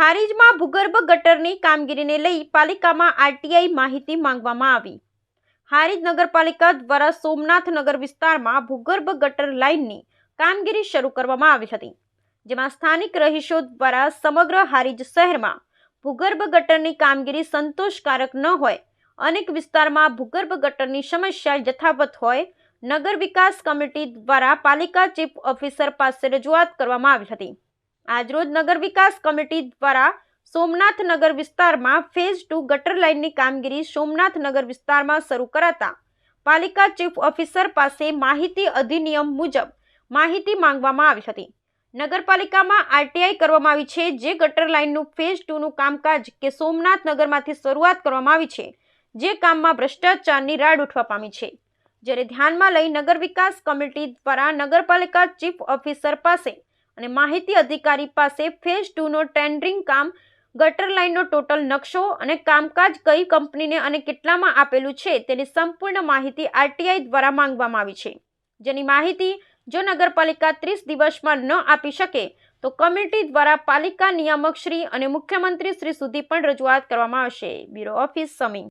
હારીજમાં ભૂગર્ભ ગટરની કામગીરીને લઈ પાલિકામાં આરટીઆઈ માહિતી માંગવામાં આવી. હારીજ નગરપાલિકા દ્વારા સોમનાથ નગર વિસ્તારમાં ભૂગર્ભ ગટર લાઇનની કામગીરી શરૂ કરવામાં આવી હતી, જેમાં સ્થાનિક રહીશો દ્વારા સમગ્ર હારીજ શહેરમાં ભૂગર્ભ ગટરની કામગીરી સંતોષકારક ન હોય, અનેક વિસ્તારમાં ભૂગર્ભ ગટરની સમસ્યા યથાવત હોય, નગર વિકાસ કમિટી દ્વારા પાલિકા ચીફ ઓફિસર પાસે રજૂઆત કરવામાં આવી હતી. આજરોજ નગર વિકાસ કમિટી દ્વારા સોમનાથ નગર વિસ્તારમાં ફેઝ ટુ ગટર લાઇનની કામગીરી સોમનાથ નગર વિસ્તારમાં શરૂ કરાતા. પાલિકા ચીફ ઓફિસર પાસે માહિતી અધિનિયમ મુજબ માહિતી માંગવામાં આવી હતી. નગરપાલિકામાં આરટીઆઈ કરવામાં આવી છે જે ગટર લાઇનનું ફેઝ ટુનું કામકાજ કે સોમનાથ નગરમાંથી શરૂઆત કરવામાં આવી છે જે કામમાં ભ્રષ્ટાચારની રાડ ઉઠવા પામી છે. જ્યારે ધ્યાનમાં લઈ નગર વિકાસ કમિટી દ્વારા નગરપાલિકા ચીફ ઓફિસર પાસે અને માહિતી અધિકારી પાસે ફેઝ ટુનો ટેન્ડરિંગ કામ, ગટર લાઇનનો ટોટલ નકશો અને કામકાજ કઈ કંપનીને અને કેટલામાં આપેલું છે તેની સંપૂર્ણ માહિતી આરટીઆઈ દ્વારા માંગવામાં આવી છે. જેની માહિતી જો નગરપાલિકા ત્રીસ દિવસમાં ન આપી શકે, તો કમિટી દ્વારા પાલિકા નિયામક શ્રી અને મુખ્યમંત્રી શ્રી સુધી પણ રજૂઆત કરવામાં આવશે. બ્યુરો ઓફિસ સમી